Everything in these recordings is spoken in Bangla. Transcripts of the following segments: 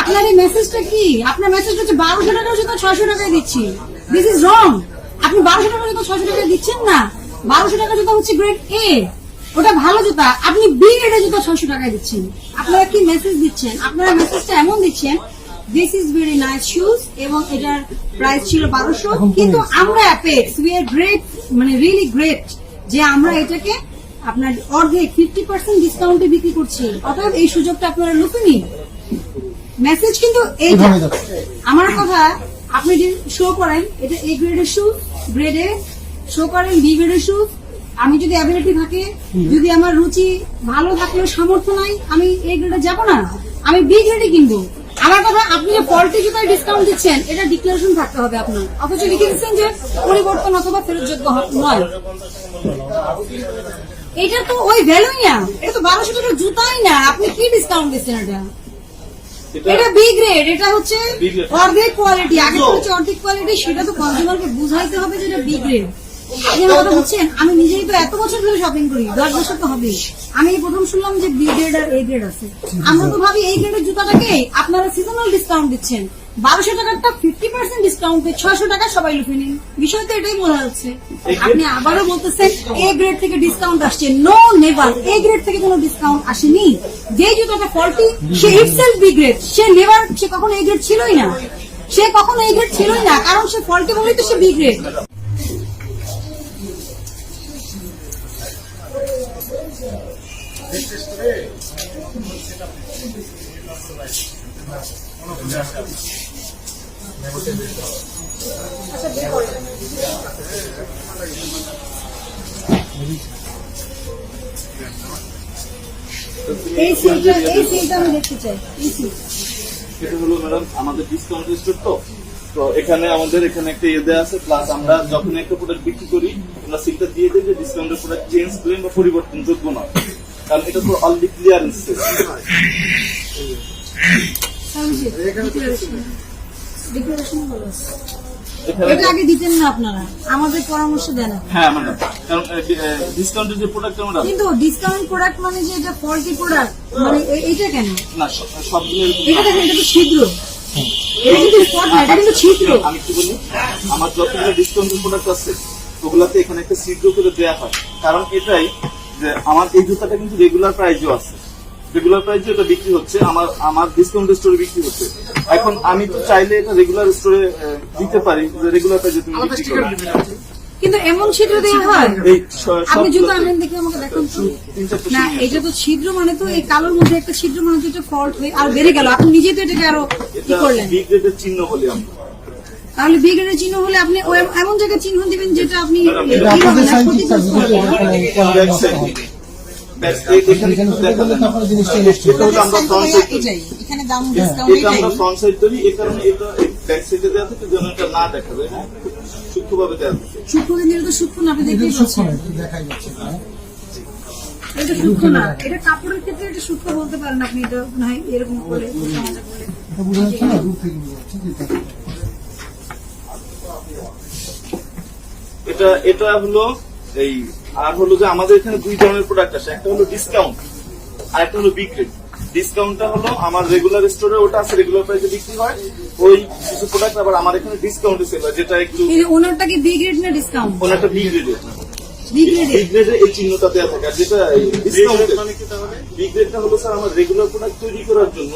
আপনার এই মেসেজটা কি? আপনার মেসেজটা হচ্ছে বারোশো টাকার জুতো ছয়শো টাকায় দিচ্ছি। দিস ইজ রং আপনি বারোশো টাকার জুতো ছয়শো টাকায় দিচ্ছেন না। বারোশো টাকার জুতো হচ্ছে গ্রেড এ ওটা ভালো জুতা। আপনি বি গ্রেডের জুতো ছয়শো টাকায় দিচ্ছেন। আপনারা কি মেসেজ দিচ্ছেন? আপনারা মেসেজটা এমন দিচ্ছেন this is very nice shoes এবং এটার প্রাইস ছিল বারোশো। কিন্তু আমরা অ্যাপেক্স উই আর গ্রেট মানে রিয়েলি গ্রেট যে আমরা এটাকে আপনার অর্ধেক ফিফটি পার্সেন্ট ডিসকাউন্টে বিক্রি করছি। অতএব এই সুযোগটা আপনারা নিন। মেসেজ কিন্তু এইটা আমার কথা আপনি যে শো করেন এটা এ গ্রেডের শু গ্রেডে শো করেন বি গ্রেডের শু আমি যদি অ্যাবিলিটি থাকে যদি আমার রুচি ভালো থাকলেও সামর্থ্য নাই আমি এ গ্রেডে যাব না। আমি বি গ্রেডে কিনবো। আমার কথা আপনি যে ফল্টি জুতায় ডিসকাউন্ট দিচ্ছেন এটা ডিক্লারেশন থাকতে হবে আপনার। অথচ লিখে দিচ্ছেন যে পরিবর্তন অথবা ফেরতযোগ্য নয়। এটা তো ওই ভ্যালুই না এটা তো বারোশো টাকার জুতাই না। আপনি কি ডিসকাউন্ট দিচ্ছেন এটা? এটা বি গ্রেড এটা হচ্ছে অর্ধেক কোয়ালিটি আগে হচ্ছে অর্ধেক কোয়ালিটি সেটা তো কনজিউমারকে বুঝাইতে হবে যে এটা বি গ্রেড আমি নিজেই তো এত বছর ধরে শপিং করি দশ বছর তো হবে আমি প্রথম শুনলাম যে বি গ্রেড আর এ গ্রেড আছে। আমরা তো ভাবি এই গ্রেডের জুতাটাকে আপনারা সিজনাল ডিসকাউন্ট দিচ্ছেন। বারোশো টাকারটা ফিফটি পার্সেন্ট ডিসকাউন্টে ছয়শো টাকা সবাই লুফে নিন। বিষয় তো এটাই বোঝা হচ্ছে আপনি আবারও বলতেছেন এ গ্রেড থেকে ডিসকাউন্ট আসছে। নো নেভার এ গ্রেড থেকে কোনো ডিসকাউন্ট আসেনি। যে জুতোটা ফল্টি সে ইটসেলফ বি গ্রেড সে নেভার সে কখনো এ গ্রেড ছিলই না। সে কখনো এ গ্রেড ছিলই না কারণ সে ফল্টি বলেই তো সে বি গ্রেড হলো ম্যাডাম আমাদের ডিসকাউন্ট তো। তো এখানে আমাদের এখানে একটা ইয়ে আছে প্লাস আমরা প্রোডাক্ট বিক্রি করি, আমরা দিয়ে দিই যে ডিসকাউন্টের চেঞ্জ বা পরিবর্তন যোগ্য নয়। কারণ এটা তো অলরেডি ক্লিয়ারেন্স এটা আগে দিতেন না আপনারা। আমাদের পরামর্শ দেন হ্যাঁ ম্যাডাম কারণ ডিসকাউন্টের যে প্রোডাক্ট আমরা কিন্তু ডিসকাউন্ট প্রোডাক্ট মানে যে এটা ফল্টি প্রোডাক্ট মানে এইটা কেন? না সব- এটা দেখেন এটা তো ছিদ্র। এটা কিন্তু স্পট না এটা কিন্তু ছিদ্র। আমি কি বলি? আমার যতগুলো ডিসকাউন্টের প্রোডাক্ট আছে ওগুলাতে এখানে একটা ছিদ্র করে দেওয়া হয়। কারণ এটাই যে আমার এই জুতাটা কিন্তু রেগুলার প্রাইজও আছে। রেগুলার প্রাইজে এটা বিক্রি হচ্ছে আমার আমার ডিসকাউন্ট স্টোরে বিক্রি হচ্ছে। এখন আমি তো চাইলে এটা রেগুলার স্টোরে দিতে পারি যে রেগুলার প্রাইজে তুমি বিক্রি করো। কিন্তু এমন ছিদ্র দেওয়া হয়। আপনি জুতো সবগুলোতে আনবেন দেখে আমাকে দেখুন তো। না এটা তো ছিদ্র মানে তো এই কালোর মধ্যে একটা ছিদ্র মানে তো এটা ফল্ট হয়ে আর বেড়ে গেল। আপনি নিজে তো এটাকে আরও কি এটা করলেন। বি গ্রেডের চিহ্ন বলি আমরা। তাহলে বিগ্রেডের চিহ্ন হলে আপনি এমন জায়গায় চিহ্ন দিবেন যেটা আপনি এখানে এটা দাম ডিসকাউন্ট না দেখা যায়। হ্যাঁ সূক্ষ্মভাবে দেওয়া সূক্ষ্ম কিন্তু সূক্ষ্ম না আপনি যাচ্ছে সূক্ষ্ম না। কাপড়ের ক্ষেত্রে এটা সূক্ষ্ম বলতে পারেন আপনি না এরকম করে এটা এটা হলো এই আর হলো যে আমাদের এখানে দুই ধরনের প্রোডাক্ট আছে। একটা হলো ডিসকাউন্ট আর একটা হলো বিক্রি। ডিসকাউন্টটা হলো আমার রেগুলার স্টোরে ওটা আছে রেগুলার প্রাইসে বিক্রি হয়। ওই কিছু প্রোডাক্ট আবার আমার এখানে ডিসকাউন্টে সেল হয় যেটা একটু ওনারটা কি বি গ্রেড না ডিসকাউন্ট কোন একটা বি গ্রেডের বি গ্রেড এই চিহ্নটা দেওয়া থাকে। আর যেটা ডিসকাউন্ট বি গ্রেডটা হলো স্যার আমার রেগুলার প্রোডাক্ট তৈরি করার জন্য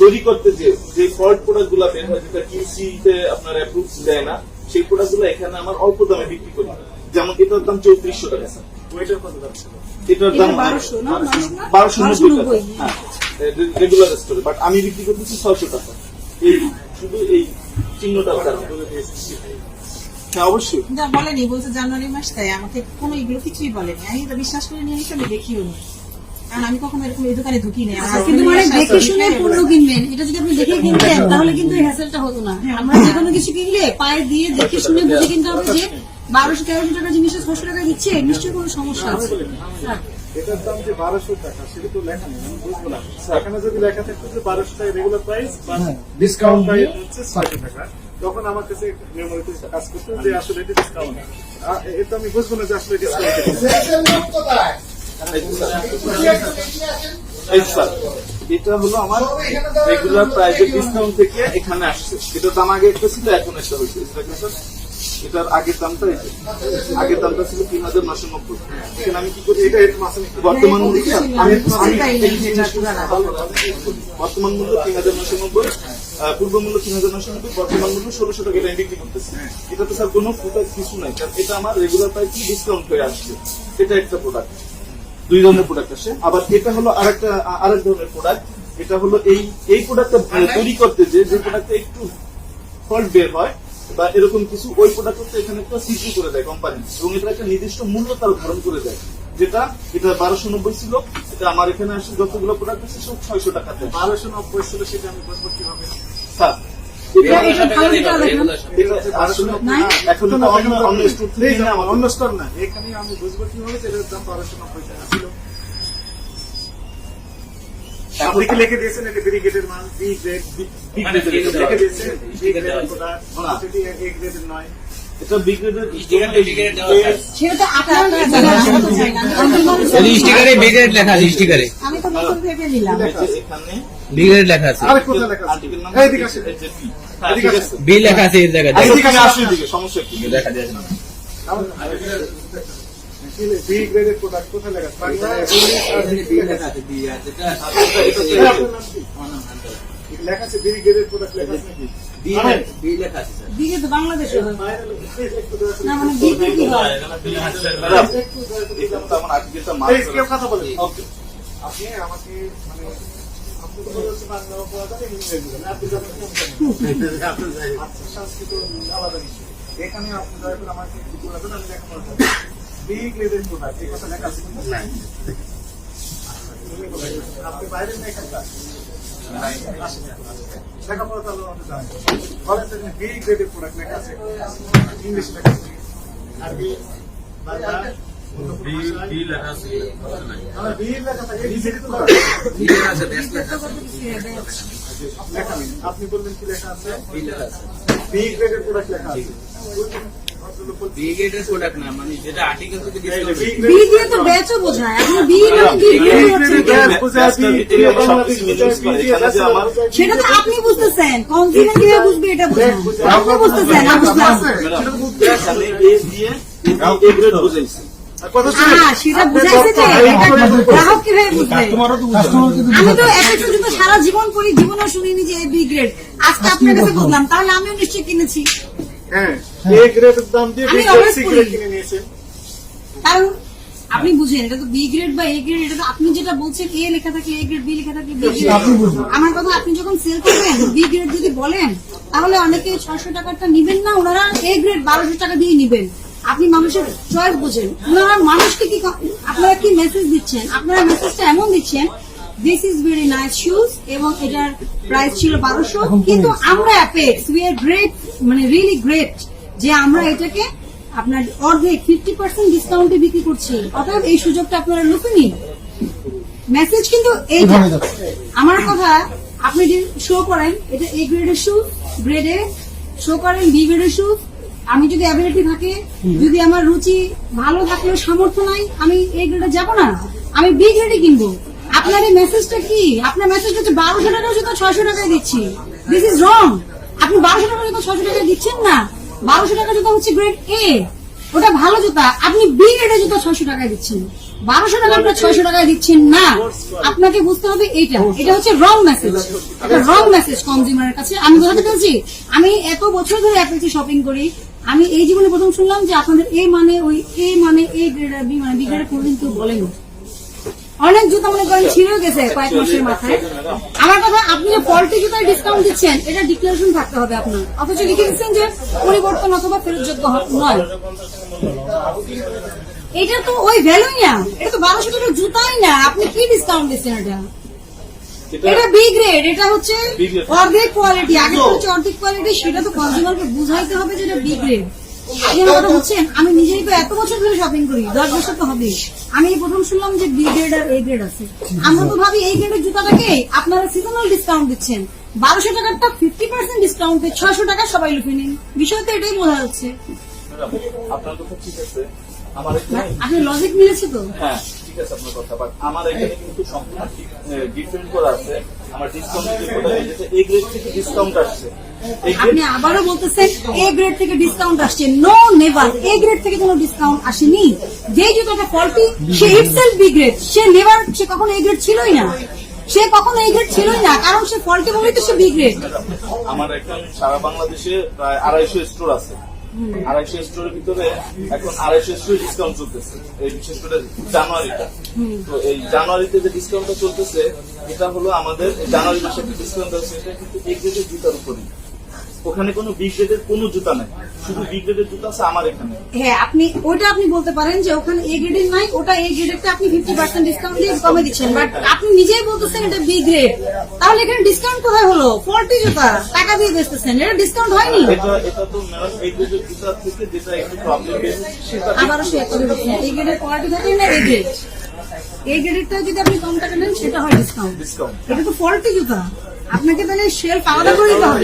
তৈরি করতে যে যে ফল্ট প্রোডাক্টগুলা বের হয় যেটা কিউসি তে আপনার অ্যাপ্রুভ দেয় না সেই প্রোডাক্টগুলো এখানে আমার অল্প দামে বিক্রি করি। যেমন এটার দাম চৌত্রিশশো টাকা। স্যার এটার দাম এটা 1200 না? 1200 না? বারোশো নব্বই টাকা। হ্যাঁ রেগুলার স্টোরে বাট আমি বিক্রি করতেছি ছয়শো টাকা। এই শুধু এই চিহ্নটা হ্যাঁ অবশ্যই। যা বলেনি বলছে জানুয়ারি মাস তাই আমাকে কোনো এগুলো কিছুই বলেনি। আমি এটা বিশ্বাস করে নিয়ে নিচ্ছি আমি দেখিও নি। কারণ আমি কখনো এরকম এই দোকানে ঢুকি নেই। কিন্তু মানে দেখে শুনে হ্যাঁ, পণ্য কিনবেন। এটা যদি আপনি দেখে কিনতেন তাহলে কিন্তু এই হ্যাসেলটা হতো না। আমরা যে কোনো কিছু কিনলে পায়ে দিয়ে দেখে শুনে বুঝে কিনতে হবে যে বারোশো তেরোশো টাকা জিনিসটা ছশো টাকা দিচ্ছে নিশ্চয়ই কোনো সমস্যা আছে। হ্যাঁ। এটার দাম যে বারোশো টাকা সেটা তো লেখা নেই আমি বুঝব না। এখানে যদি লেখা থাকতো যে বারোশো টাকা রেগুলার প্রাইস বা হ্যাঁ, ডিসকাউন্ট প্রাইস হচ্ছে ছয়শো টাকা তখন আমার কাছে মেমোরিতে কাজ করতো যে আসলে এটা ডিসকাউন্ট এটা আমি বুঝব না যে আসলে ডিসকাউন্ট এই যে স্যার। এই যে স্যার এটা হলো আমার রেগুলার প্রাইভেট ডিসকাউন্ট থেকে এখানে আসছে। এটা দাম আগে একটা ছিল এখন একটা হয়েছে। স্যার? এটার আগের দামটা আগের দামটা ছিল তিন হাজার নশো নব্বই। এখানে আমি কি করি? এটা বর্তমান মূল্য আমি বর্তমান মূল্য তিন হাজার নশো নব্বই। পূর্ব মূল্য তিন হাজার নশো নব্বই বর্তমান মূল্য ষোলোশো টাকা এটা বিক্রি করতেছি। এটা তো স্যার কোনো প্রোডাক্ট কিছু নাই। কারণ এটা আমার রেগুলার প্রাইস ডিসকাউন্ট হয়ে আসছে? এটা একটা প্রোডাক্ট দুই ধরনের প্রোডাক্ট আছে আবার এটা হলো আরেকটা আরেক ধরনের প্রোডাক্ট এটা হলো এই এই প্রোডাক্টটা তৈরি করতে যে যে প্রোডাক্টটা একটু ফল্ট বের হয় বা এরকম কিছু ওই প্রোডাক্ট হচ্ছে এখানে একটা সিজি করে দেয় কোম্পানি এবং এটা একটা নির্দিষ্ট মূল্য তার ধারণ করে দেয়। যেটা এটা বারোশো নব্বই ছিল এটা আমার এখানে আসে যতগুলো প্রোডাক্ট আছে সব ছয়শো টাকা দেয়। বারোশো নব্বই ছিল সেটা আমি বুঝব কীভাবে স্যার অন্য অন্য স্টোর না এখানে আমি বুঝব কীভাবে যে এটার দাম বারোশো নব্বই টাকা ছিল। আপনি কি লিখে দিয়েছেন? এটা ব্রিগেডের মাল বি গ্রেড এর এটা। লিখে দিয়েছেন? বি গ্রেডের প্রোডাক্ট সেটি এ গ্রেডের নয়। বি লেখা আছে এই জায়গায়। সমস্যা কি? দেখা যায় বি গ্রেডের প্রোডাক্ট কোথায় লেখা আছে? বি লেখা আছে। লেখা আছে। বি গ্রেডের প্রোডাক্ট লেখা আছে নাকি? হয়। না মানে কি হয়? কথা বলেন আপনি আমাকে মানে আপনি আপনি জানেন কোনটা আচ্ছা সংস্কৃত আলাদা বিষয়। এখানে আপনি দয়া করে আমাকে আমি লেখাপড়া প্রোডাক্ট এই কথা লেখা আছে বাইরে না লেখাপড়া তো প্রোডাক্ট লেখা আছে ইংলিশ লেখা আছে আরবি বাংলা। আপনি বললেন কি লেখা আছে বি গ্রেডের প্রোডাক্ট লেখা আছে আপনি বুঝতেছেন কীভাবে বুঝবে এটা বুঝতেছেন সারা জীবন পরি জীবনও শুনিনি যে বি গ্রেড আজকে আপনার কাছে বুঝলাম তাহলে আমিও নিশ্চয়ই কিনেছি। হ্যাঁ। এ গ্রেডের দাম দিয়ে বি গ্রেড সি গ্রেড কিনে নিয়েছেন কারণ আপনি বুঝেন এটা তো বি গ্রেড বা এ গ্রেড এটা তো আপনি যেটা বলছেন এ লেখা থাকে এ গ্রেড বি লেখা থাকে বি গ্রেড আমার কথা আপনি যখন সেল করবেন বি গ্রেড যদি বলেন তাহলে অনেকে ছয়শো টাকাটা নিবেন না ওনারা এ গ্রেড বারোশো টাকা দিয়ে নিবেন। আপনি মানুষের চয়েস বোঝেন। ওনারা মানুষকে কি আপনারা কি মেসেজ দিচ্ছেন? আপনারা মেসেজটা এমন দিচ্ছেন this is very nice shoes এবং এটার প্রাইস ছিল বারোশো কিন্তু আমরা অ্যাপেক্স উই আর গ্রেট মানে রিয়েলি গ্রেট যে আমরা এটাকে আপনার অর্ধেক ফিফটি পার্সেন্ট ডিসকাউন্টে বিক্রি করছি। অর্থাৎ এই সুযোগটা আপনারা লুফে নিন। মেসেজ কিন্তু যাচ্ছে। আমার কথা আপনি শো করেন এটা এ গ্রেডের শুজ গ্রেড এ শো করেন বি গ্রেডের শুজ আমি যদি অ্যাবিলিটি থাকে যদি আমার রুচি ভালো থাকলেও সামর্থ্য নাই আমি এ গ্রেডে যাব না। আমি বি গ্রেডে কিনবো। আপনার এই মেসেজটা কি? আপনার মেসেজ হচ্ছে বারোশো টাকা জুতো ছয়শো টাকায় দিচ্ছি। দিস ইজ রং দিচ্ছেন না। বারোশো টাকা জুতো হচ্ছে গ্রেড এ ওটা ভালো জুতা। আপনি বি গ্রেডের জুতো ছয়শো টাকায় দিচ্ছেন। বারোশো টাকা আপনার ছয়শো টাকায় দিচ্ছেন না। আপনাকে বুঝতে হবে এইটা। এটা হচ্ছে রং মেসেজ এটা রং মেসেজ কনজিউমারের কাছে। আমি বোঝাতে পেরেছি? আমি এত বছর ধরে অ্যাপেলসে শপিং করি। আমি এই জীবনে প্রথম শুনলাম যে আপনাদের এ মানে ওই এ মানে এ গ্রেড বি মানে বি গ্রেড কোনদিন কেউ বলেনি। অনেক জুতা মনে করেন ছিঁড়ে গেছে কয়েক মাসের মাথায়। আমার কথা আপনি যে ফল্টি জুতায় ডিসকাউন্ট দিচ্ছেন এটা ডিক্লারেশন থাকতে হবে আপনার। অথচ লিখে দিচ্ছেন যে পরিবর্তন অথবা ফেরতযোগ্য নয়। এটা তো ওই ভ্যালুই না। এটা তো বারোশো টাকার জুতাই না। আপনি কি ডিসকাউন্ট দিচ্ছেন এটা? এটা বি গ্রেড এটা হচ্ছে অর্ধেক কোয়ালিটি আগে হচ্ছে অর্ধেক কোয়ালিটি সেটা তো কনজিউমারকে বুঝাইতে হবে যে এটা বি গ্রেড আমি নিজেই তো এত বছর ধরে শপিং করি দশ বছর তো হবে আমি প্রথম শুনলাম যে বি গ্রেড আর এ গ্রেড আছে। আমরা তো ভাবি এই গ্রেডের জুতাটাকে আপনারা সিজনাল ডিসকাউন্ট দিচ্ছেন। বারোশো টাকারটা ফিফটি পার্সেন্ট ডিসকাউন্টে ছয়শো টাকা সবাই লুফে নিন। বিষয় তো এটাই বোঝা যাচ্ছে। ম্যাডাম, আপনার কথা ঠিক আছে। আমার এখানে আপনি লজিক মিলেছে তো? হ্যাঁ ঠিক ঠিক আছে আপনার কথা বাট আমার এখানে কিন্তু সম্পূর্ণ ডিফারেন্ট করা আছে। আমার ডিসকাউন্ট গ্রেড থেকে ডিসকাউন্ট আসছে। আপনি আবারও বলতেছেন এ গ্রেড থেকে ডিসকাউন্ট আসছে। নো নেভার এ গ্রেড থেকে কোনো ডিসকাউন্ট আসেনি। যে জুতোটা ফল্টি সে ইটসেলফ বি গ্রেড সে নেভার সে কখনো এ গ্রেড ছিলই না। সে কখনো এ গ্রেড ছিলই না কারণ সে ফল্টি বলেই তো সে বি গ্রেড আমার এখন সারা বাংলাদেশে প্রায় আড়াইশো স্টোর আছে। আড়াইশো স্টোরের ভিতরে এখন আড়াইশো স্টোরে ডিসকাউন্ট চলতেছে। এই বিশেষ করে জানুয়ারিটা তো এই জানুয়ারিতে যে ডিসকাউন্টটা চলতেছে এটা হলো আমাদের জানুয়ারি মাসে একটা ডিসকাউন্ট আছে এটা কিন্তু এই গ্রেডের জুতার উপরই। ওখানে কোনো বি গ্রেডের কোনো জুতা নাই। শুধু বি গ্রেডের জুতা আছে আমার এখানে। হ্যাঁ আপনি ওইটা আপনি বলতে পারেন যে ওখানে এ গ্রেডের নাই ওটা এ গ্রেডেরটা আপনি ফিফটি পার্সেন্ট ডিসকাউন্ট দিয়ে কমে দিচ্ছেন। বাট আপনি নিজেই বলতেছেন এটা বি গ্রেড তাহলে এখানে ডিসকাউন্ট কোথায় হলো? ফল্টি জুতা টাকা দিয়ে বেচতেছেন এটা ডিসকাউন্ট হয়নি। এটা এটা তো ম্যাডাম এই গ্রেডের জুতা থেকে যেটা একটু প্রবলেম সেটা আবারও সে একটা এই গ্রেডের কোয়ালিটি থাকে না এ গ্রেড এই গ্রেডেরটা যদি আপনি কম টাকা নেন সেটা হয় ডিসকাউন্ট ডিসকাউন্ট এটা তো ফল্টি জুতা। আপনাকে তাহলে শেলফ আলাদা করে দিতে হবে।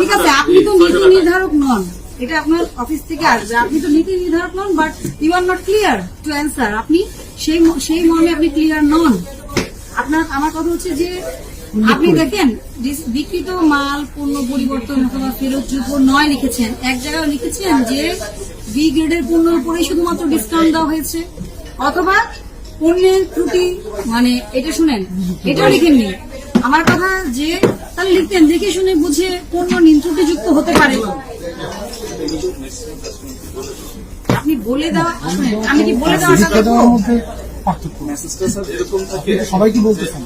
ঠিক আছে আপনি তো নীতি নির্ধারক নন। এটা আপনার অফিস থেকে আসবে আপনি তো নীতি নির্ধারক নন but you are not clear to answer আপনি সেই সেই মর্মে আপনি ক্লিয়ার নন। আপনার আমার কথা হচ্ছে যে আপনি দেখেন ডিস- বিক্রিত মাল পণ্য পরিবর্তন অথবা ফেরতযোগ্য নয় লিখেছেন। এক জায়গায় লিখেছেন যে বি গ্রেডের পণ্যের উপরে শুধুমাত্র ডিসকাউন্ট দেওয়া হয়েছে। অথবা পণ্যের ত্রুটি মানে এটা শুনেন এটাও লিখেননি। আমার কথা যে তাহলে লিখতেন দেখে শুনে বুঝে কোন নিন ত্রুটিযুক্ত হতে পারে। আপনি বলে দেওয়া আমি কি বলে দেওয়া লিখে দেওয়ার মধ্যে পার্থক্য। সবাই কি বলতেছেন?